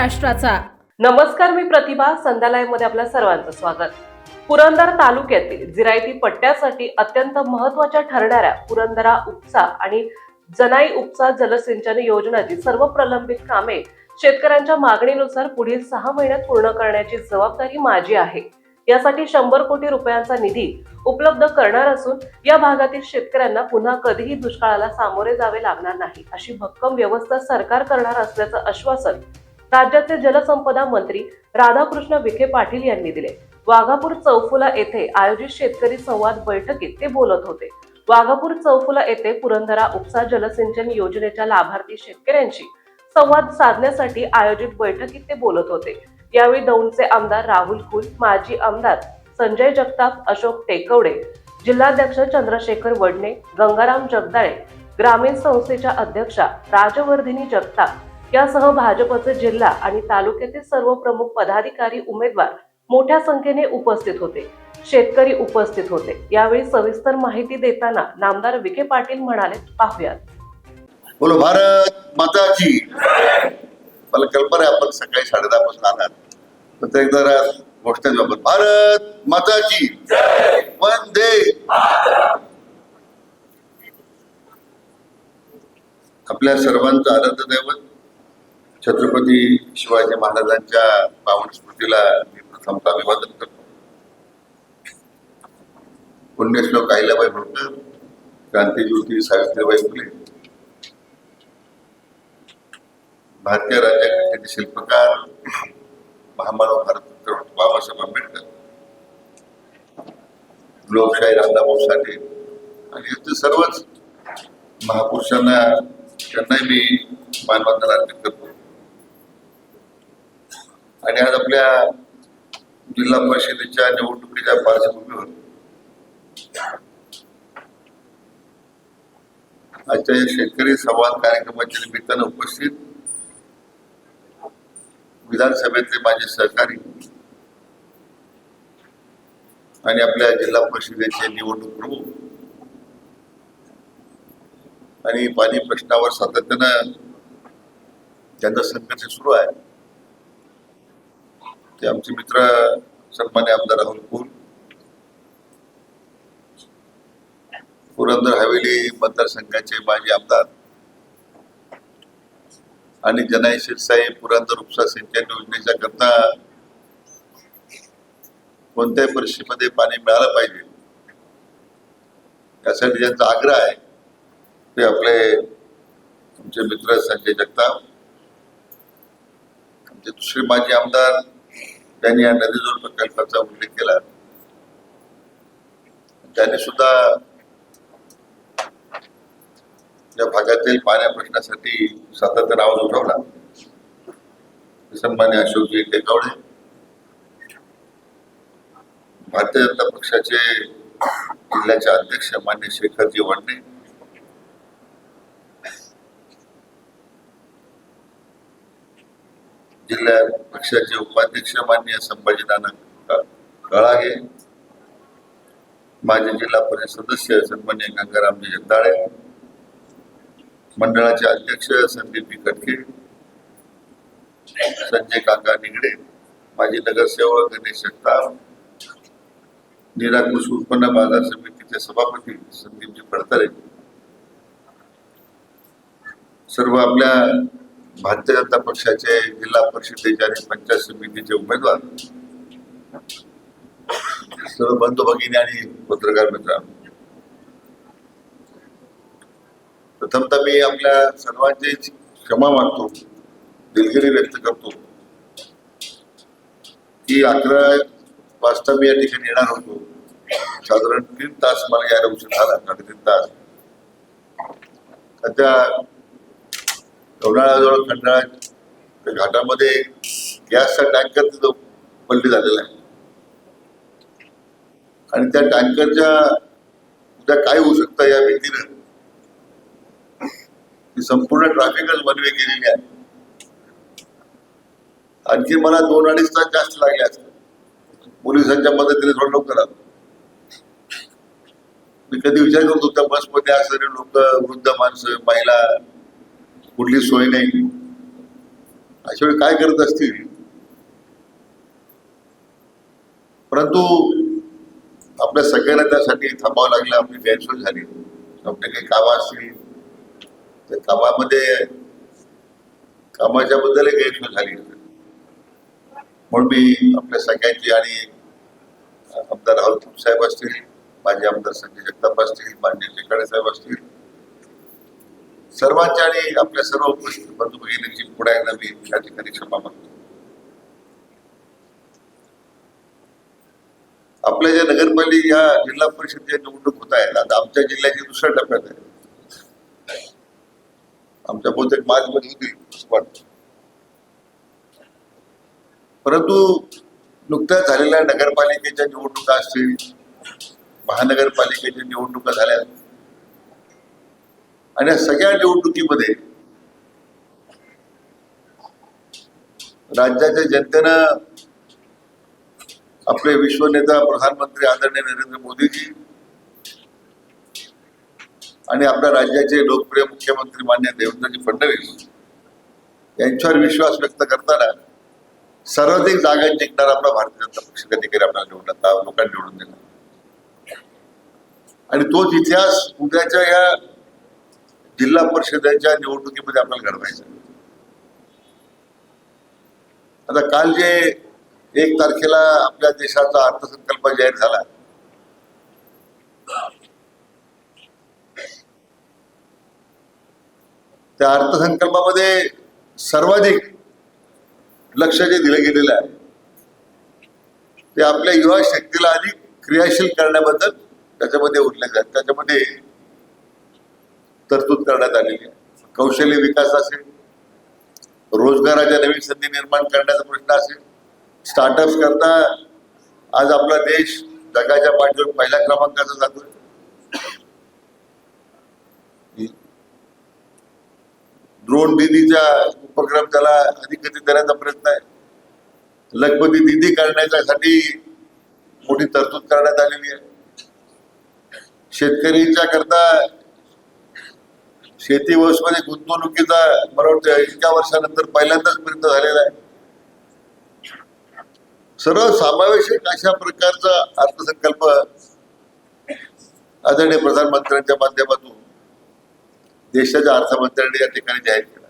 महाराष्ट्राचा. नमस्कार मी प्रतिभा. संध्यालयमध्ये आपल्या सर्वांचं स्वागत. पुरंदर तालुक्यातील जिरायती पट्ट्यासाठी अत्यंत महत्त्वाच्या ठरणाऱ्या पुरंदरा उपसा आणि जनाई उपसा जलसिंचन योजनाची सर्व प्रलंबित कामे शेतकऱ्यांच्या मागणीनुसार पुढील सहा महिन्यात पूर्ण करण्याची जबाबदारी माझी आहे. यासाठी शंभर कोटी रुपयांचा निधी उपलब्ध करणार असून या भागातील शेतकऱ्यांना पुन्हा कधीही दुष्काळाला सामोरे जावे लागणार नाही अशी भक्कम व्यवस्था सरकार करणार असल्याचं आश्वासन राज्याचे जलसंपदा मंत्री राधाकृष्ण विखे पाटील यांनी दिले. वाघापूर चौफुला येथे आयोजित शेतकरी संवाद बैठकीत ते बोलत होते. वाघापूर चौफुला येथे पुरंदरा उपसा जलसिंचन योजनेच्या लाभार्थी शेतकऱ्यांशी संवाद साधण्यासाठी आयोजित बैठकीत ते बोलत होते. यावेळी दौंडचे आमदार राहुल कुल माजी आमदार संजय जगताप अशोक टेकवडे जिल्हाध्यक्ष चंद्रशेखर वडणे गंगाराम जगदाळे ग्रामीण संस्थेच्या अध्यक्षा राजवर्धिनी जगताप यासह भाजपचे जिल्हा आणि तालुक्यातील सर्व प्रमुख पदाधिकारी उमेदवार मोठ्या संख्येने उपस्थित होते. शेतकरी उपस्थित होते. यावेळी सविस्तर माहिती देताना नामदार विखे पाटील म्हणाले पाहुयात. बोलो भारत माताची मला कल्पना आहे आपण सकाळी साडेदहा पासून आलात पण एकदा गोष्ट भारत माताची वंदे. आपल्या सर्वांचं आनंद दैवत छत्रपती शिवाजी महाराजांच्या पावन स्मृतीला मी प्रथमतः अभिवादन करतो. पुण्यश्लोक अहिल्याबाई होळकर क्रांतीज्योती सावित्रीबाई फुले. भारतीय राज्यघटनेचे शिल्पकार महामानव भारतरत्न बाबासाहेब आंबेडकर लोकशाही रामदाभाऊ साठे आणि इथे सर्वच महापुरुषांना त्यांनाही मी मानवंदना अर्पित करतो. आणि आज आपल्या जिल्हा परिषदेच्या निवडणुकीच्या पार्श्वभूमीवर आजच्या या शेतकरी संवाद कार्यक्रमाच्या निमित्तानं उपस्थित विधानसभेतले माझे सहकारी आणि आपल्या जिल्हा परिषदेचे निवडणूक प्रमुख आणि पाणी प्रश्नावर सातत्यानं त्यांचा संघर्ष सुरू आहे ते आमचे मित्र सन्मान्य आमदार राहुल कुल. पुरंदर हवेली मतदारसंघाचे माजी आमदार. आणि जनाई शिरसाई पुरंदर उपसा सिंचन योजनेच्या करता कोणत्याही परिस्थितीमध्ये पाणी मिळालं पाहिजे. यासाठी ज्यांचा आग्रह आहे ते आपले आमचे मित्र संजय जगताप आमचे दुसरे माजी आमदार त्यांनी या नदीजोड प्रकल्पाचा उल्लेख केला. त्यांनी सुद्धा या भागातील पाण्या प्रश्नासाठी सातत्याने आवाज उठवला. सन्मान्य अशोकजी टेकावडे भारतीय जनता पक्षाचे जिल्ह्याचे अध्यक्ष मान्य शेखरजी वडणे जिल्हा पक्षाचे उपाध्यक्ष मान्य संभाजी नाना कळागे माजी जिल्हा परिषद सदस्य सन्मान्य गंगारामजी जगदाळे मंडळाचे अध्यक्ष संदीप कटके संजय काका निगडे माजी नगरसेवक गणेश जगताप नीरा कृषी उत्पन्न बाजार समितीचे सभापती संदीपजी फडतरे सर्व आपल्या भारतीय जनता पक्षाचे जिल्हा परिषदेचे आणि पंचायत समितीचे उमेदवार. सर्व बंधू भगिनी आणि पत्रकार मित्र. प्रथमतः मी आपल्या सर्वांची क्षमा मागतो दिलगिरी व्यक्त करतो की अकरा वाजता मी या ठिकाणी येणार होतो. साधारण तीन तास मला यायला उशीर झाला साडेतीन तास. सध्या लोणाळ्याजवळ खंडाळा घाटामध्ये गॅसचा टँकर तिथं पलटी झालेला आहे. आणि त्या टँकरच्या उद्या काय होऊ शकतं या व्यक्तीनं संपूर्ण ट्रॅफिकच बनवे केलेली आहे. आणखी मला दोन अडीच तास जास्त लागले असत पोलिसांच्या मदतीने थोडं लवकर करा मी कधी विचार करतो त्या बसमध्ये असणारे लोक वृद्ध माणसं महिला कुठली सोय नाही. अशा वेळी काय करत असतील? परंतु आपल्या सगळ्यांना त्यासाठी थांबावं लागलं आपली गैरसोय झाली. आपले काही कामं असतील त्या कामामध्ये कामाच्या बद्दलही गैरसोय झाली. म्हणून मी आपल्या सगळ्यांची आणि आमदार राहुल साहेब असतील माझे आमदार संजय जगताप असतील मान्य शेकाडे साहेब असतील सर्वांच्या आणि आपल्या सर्व उपस्थित बंधू भगिनींची पुढे एकदा मी या ठिकाणी क्षमा मागतो. आपल्या ज्या नगरपालिका या जिल्हा परिषदेच्या निवडणूक होत आहेत आता आमच्या जिल्ह्याची दुसऱ्या टप्प्यात आहे आमच्या बहुतेक मार्च मध्ये होती वाटतं. परंतु नुकत्याच झालेल्या नगरपालिकेच्या निवडणुका असतील महानगरपालिकेच्या निवडणुका झाल्या आणि या सगळ्या निवडणुकीमध्ये राज्याच्या जनतेनं आपले विश्वनेता प्रधानमंत्री आदरणीय नरेंद्र मोदीजी आणि आपल्या राज्याचे लोकप्रिय मुख्यमंत्री मान्य देवेंद्रजी फडणवीस यांच्यावर विश्वास व्यक्त करताना सर्वाधिक जागा जिंकणारा आपला भारतीय जनता पक्ष अधिकारी आपल्याला निवडला लोकांनी निवडून दिला. आणि तोच इतिहास उद्याच्या या जिल्हा परिषदेच्या निवडणुकीमध्ये आपल्याला घडवायचं आता काल जे एक तारखेला आपल्या देशाचा अर्थसंकल्प जाहीर झाला. त्या अर्थसंकल्पामध्ये सर्वाधिक लक्ष जे दिलं गेलेलं आहे ते आपल्या युवा शक्तीला अधिक क्रियाशील करण्याबद्दल त्याच्यामध्ये उल्लेख आहे त्याच्यामध्ये तरतूद करण्यात आलेली आहे. कौशल्य विकास असेल रोजगाराच्या नवीन संधी निर्माण करण्याचा प्रश्न असेल स्टार्टअप्स करता आज आपला देश जगाच्या पाठीवर पहिल्या क्रमांकाचा जातोय. ड्रोन दिदीचा उपक्रम त्याला अधिक गती देण्याचा प्रयत्न आहे. लखपती दिदी करण्याच्यासाठी मोठी तरतूद करण्यात आलेली आहे. शेतकरीच्या करता शेती व्यवस्थेमध्ये गुंतवणुकीचा मला वाटतं इतक्या वर्षानंतर पहिल्यांदाच प्रयत्न झालेला आहे. सर्व समावेशक अशा प्रकारचा अर्थसंकल्प आदरणीय प्रधानमंत्र्यांच्या माध्यमातून देशाच्या अर्थमंत्र्यांनी या ठिकाणी जाहीर केला.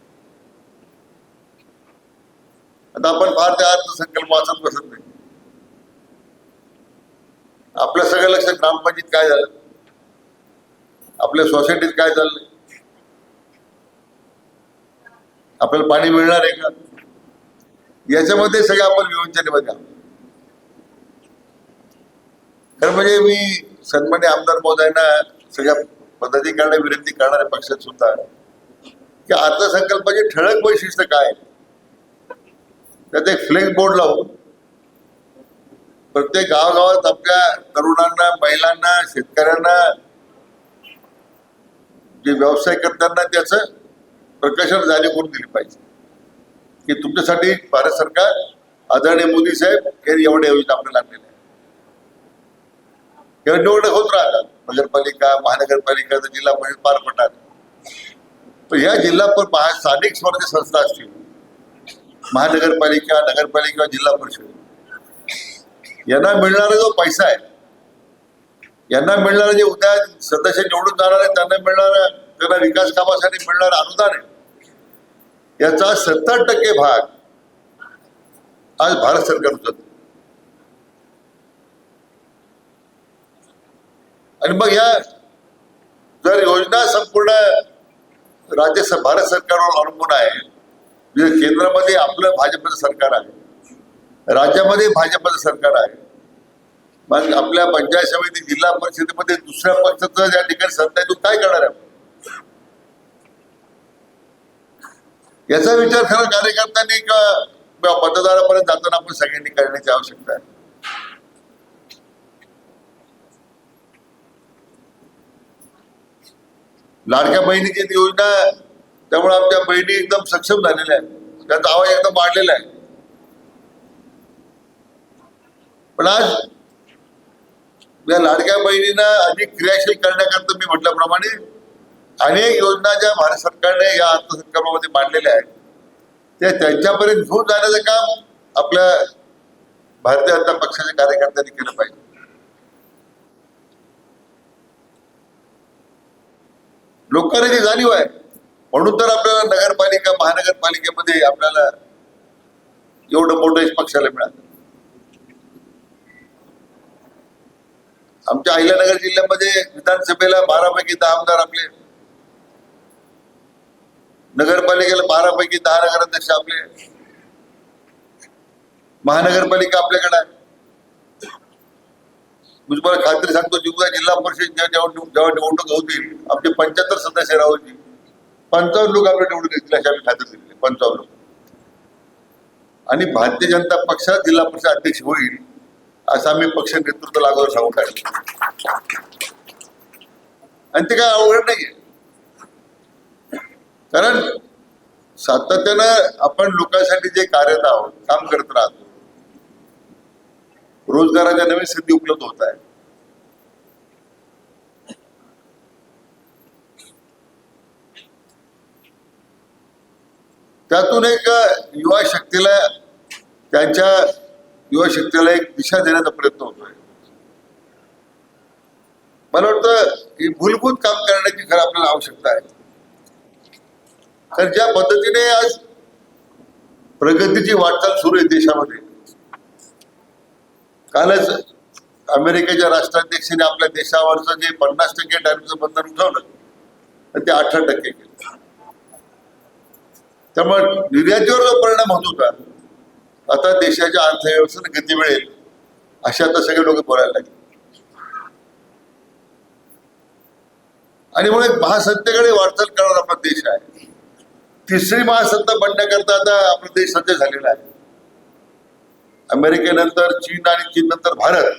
आता आपण फार त्या अर्थसंकल्प वाचत बसत नाही. आपल्या सगळ्या लक्षात ग्रामपंचायत काय झालं? आपल्या सोसायटीत काय चाललंय? आपल्याला पाणी मिळणार आहे का? याच्यामध्ये सगळं आपण विवंचनेमध्ये बघा. खरं म्हणजे मी सन्मान्य आमदार महोदयांना सगळ्या पदाधिकाऱ्यांना विनंती करणाऱ्या पक्षात सुद्धा की अर्थसंकल्पाचे ठळक वैशिष्ट्य काय त्यात एक फ्लेक्स बोर्ड लावून प्रत्येक गावागावात आपल्या तरुणांना महिलांना शेतकऱ्यांना जे व्यवसाय करताना त्याचं प्रकाशन जारी करून दिली पाहिजे. की तुमच्यासाठी भारत सरकार आदरणीय मोदी साहेब हे एवढ्या योजना आपल्याला आणलेल्या आहेत निवडणूक होत राहतात. नगरपालिका महानगरपालिका जिल्हा परिषद पार पडणार पण या जिल्हा पर स्थानिक स्वराज्य संस्था असतील. महानगरपालिका नगरपालिका जिल्हा परिषद. यांना मिळणारा जो पैसा आहे यांना मिळणारा जे उद्या सदस्य निवडून जाणार आहे त्यांना मिळणारा त्यांना विकास कामासाठी मिळणारं अनुदान आहे. याचा सत्तर टक्के भाग आज भारत सरकार उचलतं आणि मग या जर योजना संपूर्ण राज्य भारत सरकारवर अवलंबून आहे म्हणजे केंद्रामध्ये आपलं भाजपचं सरकार आहे राज्यामध्ये भाजपचं सरकार आहे मग आपल्या पंचायत समिती जिल्हा परिषदेमध्ये दुसऱ्या पक्षाचं ज्या ठिकाणी सत्ता आहे तो काय करणार आहे याचा विचार खरं कार्यकर्त्यांनी किंवा मतदारापर्यंत जाताना आपण सगळ्यांनी करण्याची आवश्यकता आहे. लाडक्या बहिणीची ती योजना त्यामुळे आमच्या बहिणी एकदम सक्षम झालेल्या आहेत. त्यांचा आवाज एकदम वाढलेला आहे. पण आज या लाडक्या बहिणींना अधिक क्रियाशील करण्याकरता मी म्हटल्याप्रमाणे अनेक योजना ज्या भारत सरकारने या अर्थसंकल्पामध्ये मांडलेल्या आहेत ते त्यांच्यापर्यंत घेऊन जाण्याचं काम आपल्या भारतीय जनता पक्षाच्या कार्यकर्त्यांनी केलं पाहिजे. लोकांना ती जाणीव आहे म्हणून तर आपल्याला नगरपालिका महानगरपालिकेमध्ये आपल्याला एवढं मोठं पक्षाला मिळालं. आमच्या अहिल्यानगर जिल्ह्यामध्ये विधानसभेला बारापैकी दहा आमदार आपले नगरपालिकेला बारापैकी दहा नगराध्यक्ष आपले. महानगरपालिका आपल्याकडे आहे. मी तुम्हाला खात्री सांगतो जिल्हा जिल्हा परिषद जेव्हा निवडणूक होतील आमचे पंच्याहत्तर सदस्य राहूची पंचावन्न लोक आपल्या निवडून घेतले अशी आम्ही खात्री दिली पंचावन्न लोक. आणि भारतीय जनता पक्षात जिल्हा परिषद अध्यक्ष होईल असं आम्ही पक्ष नेतृत्व लागवड सांगून काढलं आणि ते काय अवघड नाहीये. कारण सातत्यानं आपण लोकांसाठी जे कार्यरत आहोत काम करत राहतो रोजगाराच्या नवीन संधी उपलब्ध होत आहे त्यातून एक युवा शक्तीला त्यांच्या युवा शक्तीला एक दिशा देण्याचा प्रयत्न होतोय. मला वाटतं ही मूलभूत काम करण्याची खरं आपल्याला आवश्यकता आहे. कारण ज्या पद्धतीने आज प्रगतीची वाटचाल सुरू आहे देशामध्ये कालच अमेरिकेच्या राष्ट्राध्यक्षाने आपल्या देशावरचं जे पन्नास टक्के टॅरिफचं बंधन उठवलं तर ते अठरा टक्के केलं. त्यामुळे निर्यातीवर जो परिणाम होत होता आता देशाच्या अर्थव्यवस्थेला गती मिळेल असे आता सगळे लोक बोलायला लागले. आणि मग महासत्तेकडे वाटचाल करणारा आपला देश आहे. तिसरी महासत्ता बनण्याकरता आता आपला देश सज्ज झालेला आहे. अमेरिकेनंतर चीन आणि चीन नंतर भारत.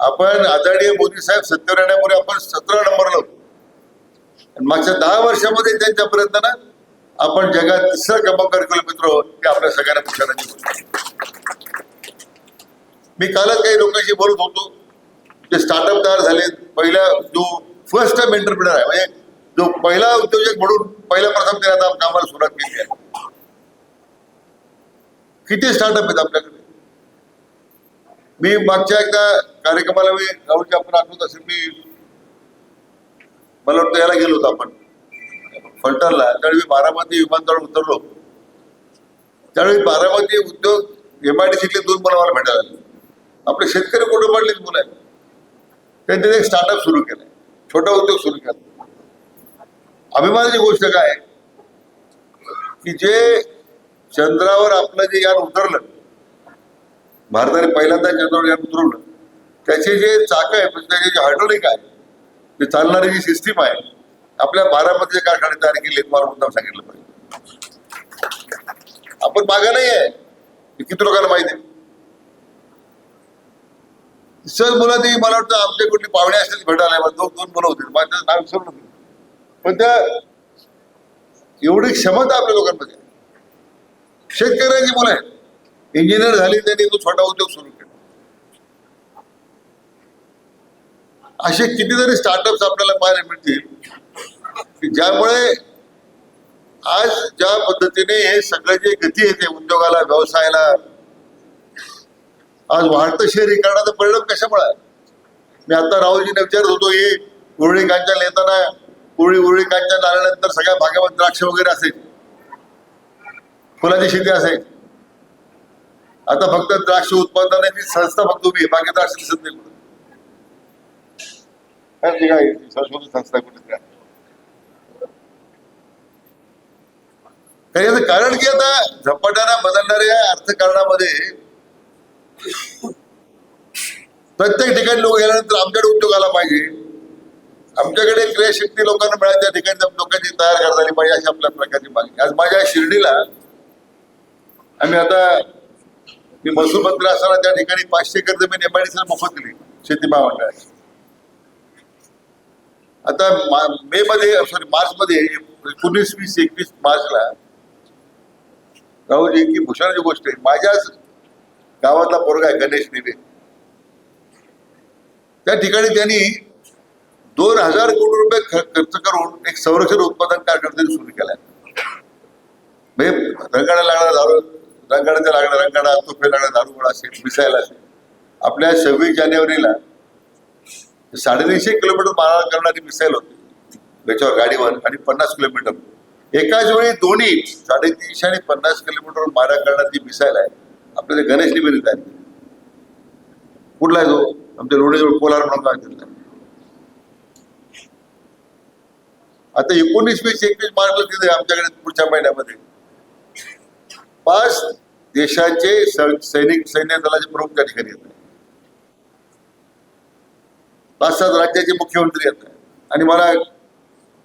आपण आदरणीय मोदी साहेब सत्तेवर येण्यामुळे आपण सतरा नंबरला होतो. मागच्या दहा वर्षामध्ये त्यांच्यापर्यंत ना आपण जगात तिसरा क्रमांकावर केलं मित्र आहोत ते आपल्या सगळ्यांना पुढच्या मी कालच काही लोकांशी बोलत होतो. जे स्टार्टअप तयार झाले पहिला जो फर्स्ट टाइम एंटरप्रिनर आहे म्हणजे जो पहिला उद्योजक म्हणून पहिल्या प्रथम त्याने आता कामाला सुरुवात केली आहे. किती स्टार्टअप आहेत आपल्याकडे? मी मागच्या एकदा कार्यक्रमाला मी राहुलजी आपण आठवत असेल मी मला वाटतं याला गेलो होतो आपण. फलटणला. त्यावेळी मी बारामती विमानतळ उतरलो त्यावेळी बारामती उद्योग एम आय डी दोन मुलं मला भेटायला आले. आपले शेतकरी कुटुंबातलेच मुलं आहेत. त्यांनी एक स्टार्टअप सुरू केलं छोटा उद्योग सुरू केला. अभिमानाची गोष्ट काय? की जे चंद्रावर आपलं जे यान उतरलं भारताने पहिल्यांदा चंद्रावर यान उतरवलं त्याचे जे चाक म्हणजे आहे म्हणजे त्याचे जे हायड्रोलिक आहे ते चालणारी जी सिस्टीम आहे आपल्या बारामतीचे कारखाने तयार केले मला मुद्दाम सांगितलं पाहिजे. आपण मागा नाही आहे. किती लोकांना माहिती आहे? सहज मुलं ती मला वाटतं आमच्या कुठली पाहुणे असतील भेटायला दोन दोन मुलं होती. माझं नाव विसरलो पण त्या एवढी क्षमता आपल्या लोकांमध्ये. शेतकऱ्यांची मुलं आहेत इंजिनियर झाली त्यांनी तो छोटा उद्योग सुरू केला. असे कितीतरी स्टार्टअप्स आपल्याला पाहायला मिळतील. ज्यामुळे आज ज्या पद्धतीने हे सगळं जे गती येते उद्योगाला व्यवसायाला आज वाढतं शहरीकरणाचा परिणाम कशामुळे मी आता राहुलजीने विचारत होतो हे उरळी कांचन येताना उरळी उरळी कांचन आल्यानंतर सगळ्या भागामध्ये द्राक्ष वगैरे असेल. फुलाची शेती असेल. आता फक्त द्राक्ष उत्पादनाची संस्था फक्त उभी आहे बाकी द्राक्ष दिसत नाही कुठं. काय संशोधन संस्था कुठे काय काही याचं कारण की आता झपाट्यानं बदलणाऱ्या अर्थकारणामध्ये प्रत्येक ठिकाणी लोक गेल्यानंतर आमच्याकडे उद्योग आला पाहिजे. आमच्याकडे क्रियाशक्ती लोकांना मिळाली त्या ठिकाणी लोकांची तयार करता आली पाहिजे अशी आपल्या प्रकारची मागणी आज माझ्या शिर्डीला आम्ही आता मी महसूल मंत्री असताना त्या ठिकाणी पाचशे एकर जमीन एमआयडीसीला मोफत दिली शेती महामंडळाची. आता मे मध्ये सॉरी मार्च मध्ये एकोणीस वीस एकवीस मार्चला राहुलजी की भूषणाची गोष्ट आहे. माझ्याच गावातला पोरगा आहे गणेश निवे. त्या ठिकाणी त्यांनी दोन हजार कोटी रुपये खर्च करून एक संरक्षण उत्पादन कारखाना सुरू केलाय. म्हणजे रंगाडा लागणार दारू रंगाडाच्या लागणार रंगाडा तोफे लागणार दारू गोळा असेल मिसाईल असेल. आपल्या सव्वीस जानेवारीला साडेतीनशे किलोमीटर मारा करणारी मिसाईल होती. त्याच्यावर गाडीवर आणि पन्नास किलोमीटर. एकाच वेळी दोन्ही साडेतीनशे आणि पन्नास किलोमीटर मारा करणारी मिसाईल आहे आपल्या गणेश निवेदित आहे. कुठला आहे तो? आमच्या लोणीजवळ कोलार म्हणून काय आता एकोणीस वीस एकवीस मार्चला तिथे आमच्याकडे पुढच्या महिन्यामध्ये. पाच देशाचे सैनिक सैन्य दलाचे प्रमुख त्या ठिकाणी येत पाच सात राज्याचे मुख्यमंत्री येत आणि मला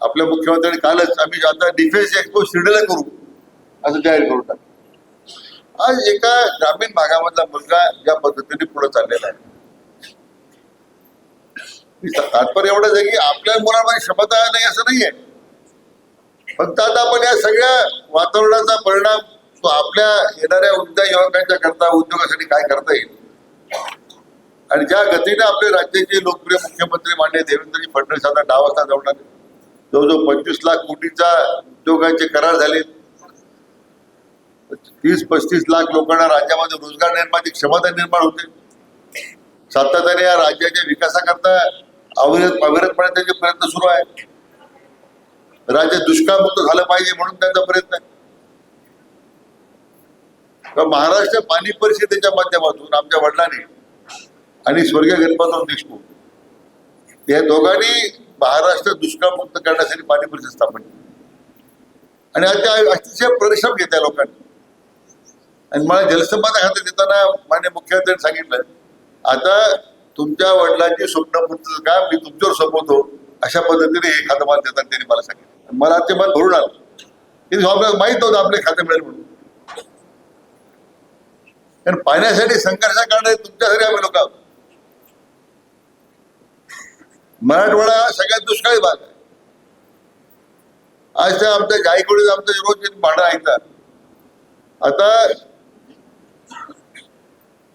आपल्या मुख्यमंत्र्यांनी कालच आम्ही आता डिफेन्स एक्सपो शिर्डीला करू असं जाहीर करून टाकलं. आज एका ग्रामीण भागामधला मुलगा या पद्धतीने पुढे चाललेला आहे. तात्पर्य एवढंच आहे की आपल्या मुलांमध्ये क्षमता नाही असं नाहीये. फक्त आता आपण या सगळ्या वातावरणाचा परिणाम तो आपल्या येणाऱ्या उद्या युवकांच्या करता उद्योगासाठी काय करता येईल? आणि ज्या गतीने आपले राज्याचे लोकप्रिय मुख्यमंत्री मान्य देवेंद्रजी फडणवीस आता डाव वाजता जाऊन आले. जवळजवळ पंचवीस लाख कोटीचा उद्योगांचे करार झाले. तीस पस्तीस लाख लोकांना राज्यामध्ये रोजगार निर्माणाची क्षमता निर्माण होते. सातत्याने या राज्याच्या विकासाकरता अविरत अविरतपणे त्यांचे प्रयत्न सुरू आहे राज्य दुष्काळमुक्त झालं पाहिजे म्हणून त्यांचा प्रयत्न आहे. महाराष्ट्र पाणी परिषदेच्या माध्यमातून आमच्या वडिलांनी आणि स्वर्गीय गणपतराव देशमुख या दोघांनी महाराष्ट्र दुष्काळमुक्त करण्यासाठी पाणी परिषद स्थापन केली. आणि आता अतिशय परिश्रम घेत आहे लोकांनी. आणि मला जलसंपदा खात्यात देताना मान्य मुख्यमंत्र्यांनी सांगितलं आता तुमच्या वडिलांची स्वप्नपूर्तीचं काम मी तुमच्यावर सोपवतो. अशा पद्धतीने हे खातं मला देताना त्यांनी मला सांगितलं. मला ते मन भरून आलं. की आपल्याला माहीत होतं आपले खाते मिळेल म्हणून. कारण पाण्यासाठी संघर्ष करणारे तुमच्यासाठी आम्ही लोक आहोत. मराठवाडा सगळ्यात दुष्काळी भाग आहे. आज त्या आमच्या गायकडे आमचं रोज भाडं ऐकतात. आता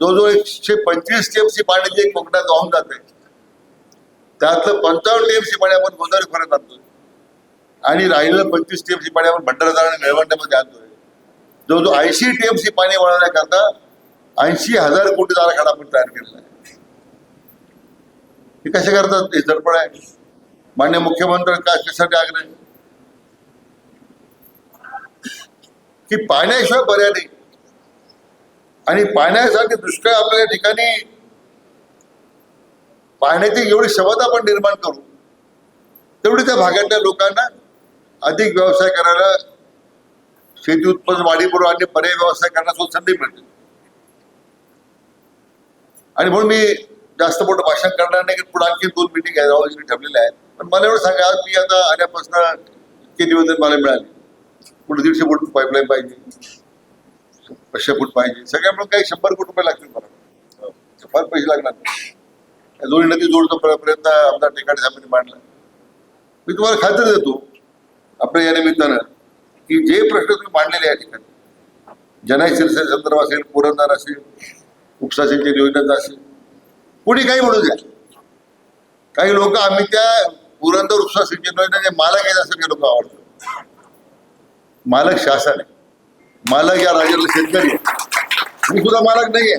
जवळजवळ एकशे पंचवीस टीएमसी पाणी जे कोकणात वाहून जाते. त्यातलं पंचावन्न टीएमसी पाणी आपण गोदावरी खोऱ्यात आणतोय. आणि राहिलेलं पंचवीस टीएमसी पाणी आपण भंडारा आणि निळवंड्यामध्ये आणतोय. जवळजवळ ऐंशी टीएमसी पाणी वळवण्याकरता ऐंशी हजार कोटी आराखडा आपण तयार केलेला आहे. हे कसे करतात? हे झडपड आहे. मान्य मुख्यमंत्री का कशासाठी आग्रह की पाण्याशिवाय पर्याय नाही. आणि पाण्यासाठी दुष्काळ आपल्या ठिकाणी पाण्याची एवढी क्षमता आपण निर्माण करू. तेवढी त्या भागातल्या लोकांना अधिक व्यवसाय करायला शेती उत्पन्न वाढीबरोबर आणि पर्याय व्यवसाय करण्यास संधी मिळते. आणि म्हणून मी जास्त मोठं भाषण करणार नाही की पुढे आणखी दोन मिटिंग घ्यायला ठेवलेल्या आहेत. पण मला एवढं सांगा आज मी आता आल्यापासून इतके निवेदन मला मिळाले. पुढे दीडशे फूट पाईपलाईन पाहिजे. पाचशे फूट पाहिजे. सगळ्या मिळून काही शंभर कोटी रुपये लागतील मला. फार पैसे लागणार नाही. दोन्ही नदी जोडतो पर्यंत प्रयत्न आमदार टेकाडे साहेबांनी मांडला. मी तुम्हाला खात्री देतो आपल्या या निमित्तानं की जे प्रश्न तुम्ही मांडलेले या ठिकाणी जनाई संदर्भ असेल पुरंदर असेल उपसा सिंचन योजनेचा असेल कुणी काही म्हणू द्या. काही लोक आम्ही त्या पुरंदर उपसा सिंचन योजनेचे मालक आहेत असं काही लोक आवडतात. मालक शासन आहे मालक या राज्यातला शेतकरी मी सुद्धा मालक नाहीये.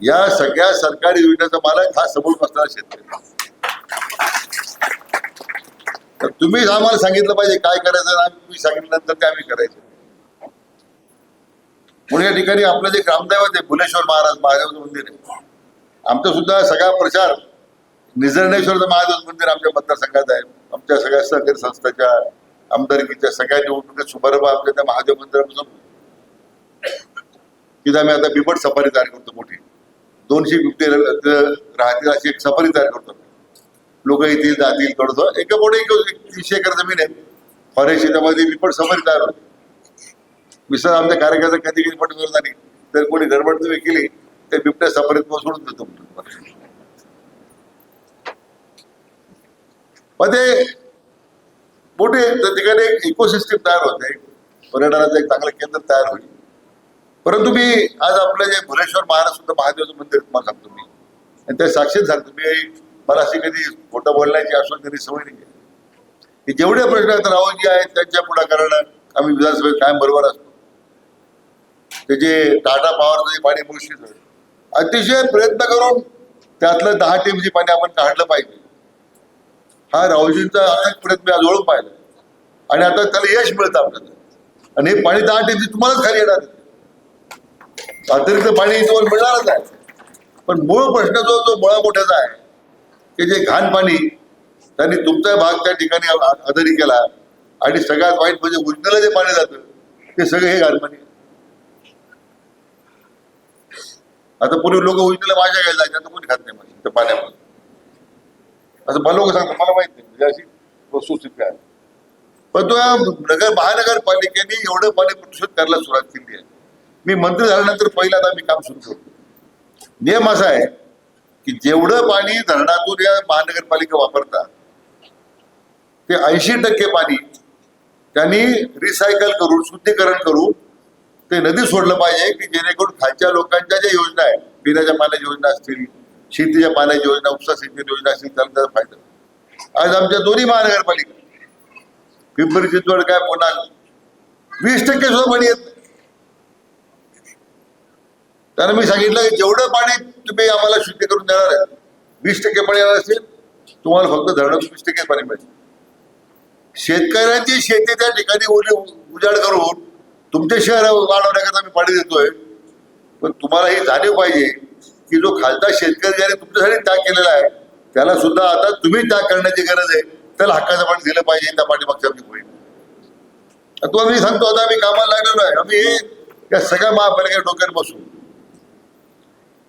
या सगळ्या सरकारी योजनेचा मालक हा समोर बसणारा शेतकरी. तर तुम्हीच आम्हाला सांगितलं पाहिजे काय करायचं आम्ही तुम्ही सांगितल्यानंतर ते आम्ही करायचं. म्हणून या ठिकाणी आपलं जे ग्रामदैवत आहे भुलेश्वर महाराज महादेवचं मंदिर आहे. आमचा सुद्धा सगळा प्रचार निझर्णेश्वरचं महादेव मंदिर आमच्या मतदारसंघात आहे. आमच्या सगळ्या सहकारी संस्थेच्या आमदारकीच्या सगळ्या निवडणुकीत शुभारंभ आमच्या त्या महादेव मंदिरापासून. तिथं आम्ही आता बिबट सफारी तयार करतो मोठी. दोनशे बिबटे राहतील अशी एक सफारी तयार करतो. लोक येतील जातील थोडंसं एका मोठे एक तीनशे एकर जमीन आहे. फॉरेस्ट त्यामध्ये बिबट सफारी तयार होते. विसर आमच्या कार्यकर्ता कधी कधी पण झाली तर कोणी गडबड तुम्ही केली तर बिबट्या सफारीत सोडून देतो. मग ते मोठे त्या ठिकाणी एक इकोसिस्टीम तयार होते. पर्यटनाचं एक चांगलं केंद्र तयार होईल. परंतु मी आज आपलं जे भुलेश्वर महाराज सुद्धा महादेवचं मंदिर तुम्हाला सांगतो मी. आणि त्या साक्षीत सांगतो. मी मला अशी कधी खोटं बोलण्याची असून कधी सवय नाही आहे. की जेवढे प्रश्न आहेत राहुलजी आहेत त्यांच्या पुढाकारानं आम्ही विधानसभेत कायम बरोबर असतो. त्याचे टाटा पॉवरचं जे पाणी मुळशीचं अतिशय प्रयत्न करून त्यातलं दहा टीमची पाणी आपण काढलं पाहिजे. हा राहुलजींचा अनेक प्रयत्न आज ओळख पाहिला. आणि आता त्याला यश मिळतं आपल्याला. आणि हे पाणी दहा टीमची तुम्हालाच खाली येणार अतिरिक्त पाणी तुम्हाला मिळणारच आहे. पण मूळ प्रश्न जो जो मुळा मोठ्याचा आहे. की जे घाण पाणी त्यांनी तुमचा भाग त्या ठिकाणी आ- आधारी केला. आणि सगळ्यात वाईट म्हणजे उजनीला जे पाणी जातं ते सगळं हे घाण पाणी. आता पूर्वी लोक उजनीला माझ्या घ्यायला जायचे आता कोणी खात नाही माझी पाण्यामध्ये. असं मला लोक सांगतात मला माहीत नाही. म्हणजे अशी वस्तुस्थिती आहे. पण तो या नगर महानगरपालिकेने एवढं पाणी प्रदूषण करायला सुरुवात केली आहे. मी मंत्री झाल्यानंतर पहिल्यांदा आता मी काम सुरू करतो. नियम असा आहे की जेवढं पाणी धरणातून या महानगरपालिका वापरतात ते ऐंशी टक्के पाणी त्यांनी रिसायकल करून शुद्धीकरण करून ते नदी सोडलं पाहिजे की जेणेकरून खालच्या लोकांच्या ज्या योजना आहेत पिण्याच्या पाण्याच्या योजना असतील शेतीच्या पाण्याची योजना उपसा सिंचन योजना असेल त्याला त्याचा फायदा. आज आमच्या दोन्ही महानगरपालिका पिंपरी चिंचवड काय पुन्हा वीस टक्के सुद्धा पाणी येत त्यानं मी सांगितलं की जेवढं पाणी तुम्ही आम्हाला शुद्ध करून देणार आहे वीस टक्के पाणी येणार असेल तुम्हाला फक्त धरणातून वीस टक्के पाणी मिळेल. शेतकऱ्यांची शेती त्या ठिकाणी ओली उजाड करून तुमचे शहर वाढवण्याकरता मी पाणी देतोय पण तुम्हाला ही जाणीव पाहिजे की जो खालचा शेतकरी ज्याने तुमच्यासाठी त्याग केलेला आहे. त्याला सुद्धा आता तुम्ही त्याग करण्याची गरज आहे. त्याला हक्काचं पाणी दिलं पाहिजे त्या पाठीमागच्या होईल तो मी सांगतो आता आम्ही कामाला लागलेलो आहे आम्ही या सगळ्या महापालिका डोक्यात बसू.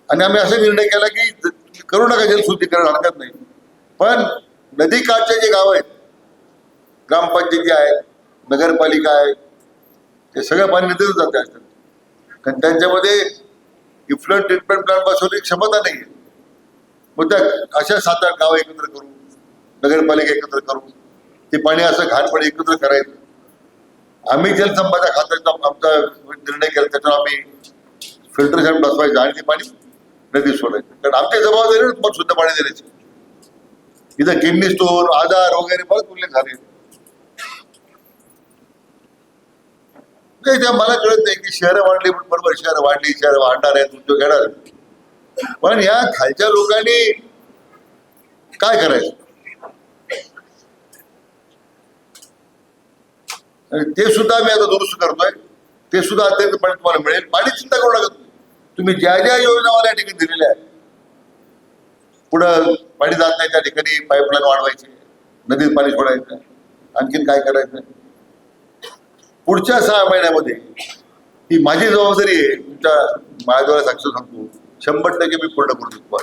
आणि आम्ही असा निर्णय केला की करू नका जलशुद्धीकरण हरकत नाही. पण नदी काठचे जे गाव आहेत ग्रामपंचायती आहेत नगरपालिका आहे ते सगळं पाणी नदीतच जाते असतात. कारण त्यांच्यामध्ये इफ्लंट ट्रीटमेंट प्लांट बसवण्याची क्षमता नाही आहे. मग त्या अशा सात आठ गावं एकत्र करू नगरपालिका एकत्र करू ते पाणी असं घाटपाणी एकत्र करायचं. आम्ही जलसंपदा खात्याचा आमचा निर्णय केला त्याच्यावर आम्ही फिल्टरेशन बसवायचं आणि ते पाणी नदी सोडायचं. कारण आमची जबाबदारी तुम्हाला शुद्ध पाणी देण्याची. इथं किडनी स्टोन आजार वगैरे बरेच उल्लेख झाले काही त्या मला कळत नाही की शहरं वाढली पण बरोबर शहरं वाढली शहरं वाढणार आहेत उद्योग घेणार पण या खालच्या लोकांनी काय करायचं? आणि ते सुद्धा मी आता दुरुस्त करतोय. ते सुद्धा अत्यंत पाणी तुम्हाला मिळेल. पाणी चिंता करू नका तुम्ही. ज्या ज्या योजना मला या ठिकाणी दिलेल्या आहेत पुढं पाणी जात नाही त्या ठिकाणी पाईपलाईन वाढवायची नदीत पाणी सोडायचं आणखीन काय करायचं? पुढच्या सहा महिन्यामध्ये. ही माझी जबाबदारी आहे. तुमच्या माझ्याद्वारे साक्ष सांगतो. शंभर टक्के मी पूर्ण करू शकतो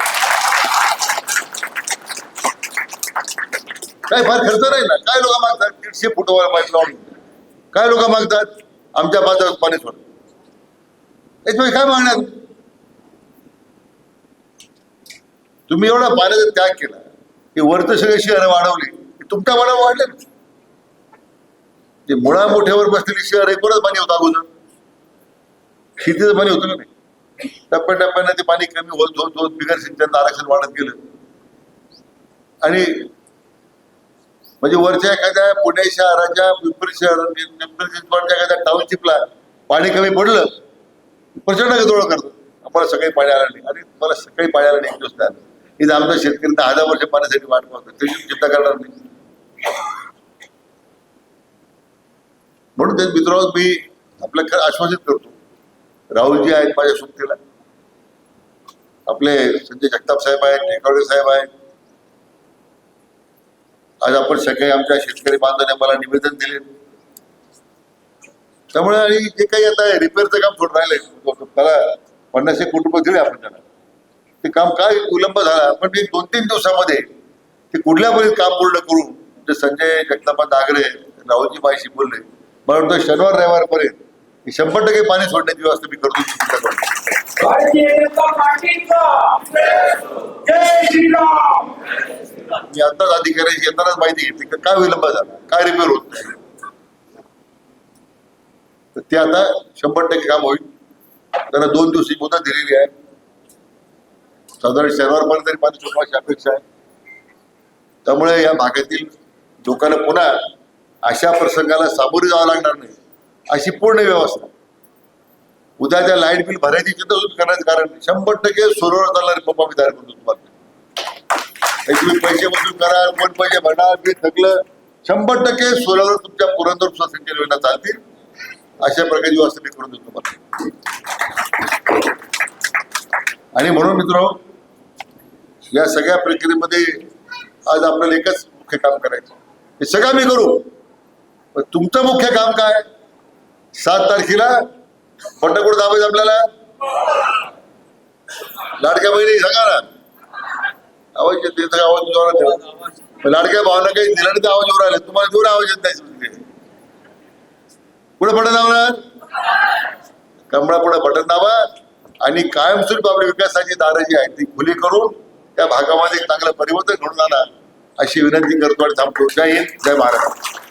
काय फार खर्च नाही ना. काय लोक मागतात? दीडशे फुटावर पाईप लावून. काय लोक मागतात? आमच्या बाजारात पाणी सोड याच्यामुळे काय मागणार? तुम्ही एवढा पाण्याचा त्याग केला. की वरचं सगळे वाढवली. तुमच्या मनावर वाढले ते मुळा मोठ्यावर बसलेली शहर आहे कोणच पाणी होतं अगोदर? शेतीचं पाणी होतं का नाही टप्प्याटप्प्याने ते पाणी कमी होत होत होत बिगर सिंचन आरक्षण वाढत गेलं. आणि म्हणजे वरच्या एखाद्या पुणे शहराच्या पिंपरी शहर पिंपरी चिंचवडच्या एखाद्या टाउनशिपला पाणी कमी पडलं प्रचंड गदोळ करतो. आम्हाला सकाळी पाणी आलं नाही. आणि मला सकाळी पाणी आलं नाही एक दिवस आलं. इथं आमचा शेतकरी दहा हजार वर्ष पाण्यासाठी वाट पाहतो त्याची चिंता करणार नाही. म्हणून ते मित्रांनो मी आपलं खरं आश्वासित करतो. राहुलजी आहेत माझ्या सुट्टीला. आपले संजय जगताप साहेब आहेत टेकावडे साहेब आहेत. आज आपण सगळे आमच्या शेतकरी बांधवांनी मला निवेदन दिले. त्यामुळे आणि जे काही आता रिपेअरचं काम थोडं राहिलंय. त्याला पन्नास एक कोटी रुपये दिले आपण त्यांना. ते काम काय विलंब झाला पण ते दोन तीन दिवसामध्ये ते कुठल्यापर्यंत काम पूर्ण करू ते संजय जगतापा दागरे राहुलजी बाईशी बोलले मला वाटतं शनिवार रविवार पर्यंत शंभर टक्के पाणी सोडण्याची व्यवस्था मी करतो मी आताच अधिकाऱ्यांशी येतानाच माहिती घेतली काय विलंब झाला काय रिपेअर होत नाही. तर ते आता शंभर टक्के काम होईल. त्यांना दोन दिवसाची मुदत दिलेली आहे. साधारण शनिवारपर्यंत तरी पाणी सोडवायची अपेक्षा आहे. त्यामुळे या भागातील लोकांना पुन्हा अशा प्रसंगाला सामोरे जावं लागणार नाही. अशी पूर्ण व्यवस्था. उद्या त्या लाइट बिल भरायची चिंता करण्याचं कारण नाही. शंभर टक्के सोलर चालणारे पप्पा मी तयार करतो तुम्हाला तुम्ही पैसे वसूल करा कोण पैसे भरणार ते थकलं शंभर टक्के सोलरवर तुमच्या पुरंदर सिंचन योजना चालतील. अशा प्रकारची व्यवस्था मी करून देतो तुम्हाला. आणि म्हणून मित्र या सगळ्या प्रक्रियेमध्ये आज आपल्याला एकच मुख्य काम करायचं हे सगळं मी करू. तुमचं मुख्य काम काय? सात तारखेला फटाकोड दाबायचं आपल्याला लाडक्या बहिणी सांगा ना. आवाज येते आवाज जोरात ठेवा. लाडक्या भावना काही दिला नाही तर आवाज जोर आले तुम्हाला जोर आवाज येत नाही. तिथे. पुढे बटन दाबणार कमळा पुढे बटन दाबा आणि कायमस्वरूपी आपल्या विकासाची दारं जी आहेत ती खुली करून त्या भागामध्ये एक चांगलं परिवर्तन घडून आणा. अशी विनंती करतो आणि थांबतो. जय हिंद जय महाराष्ट्र.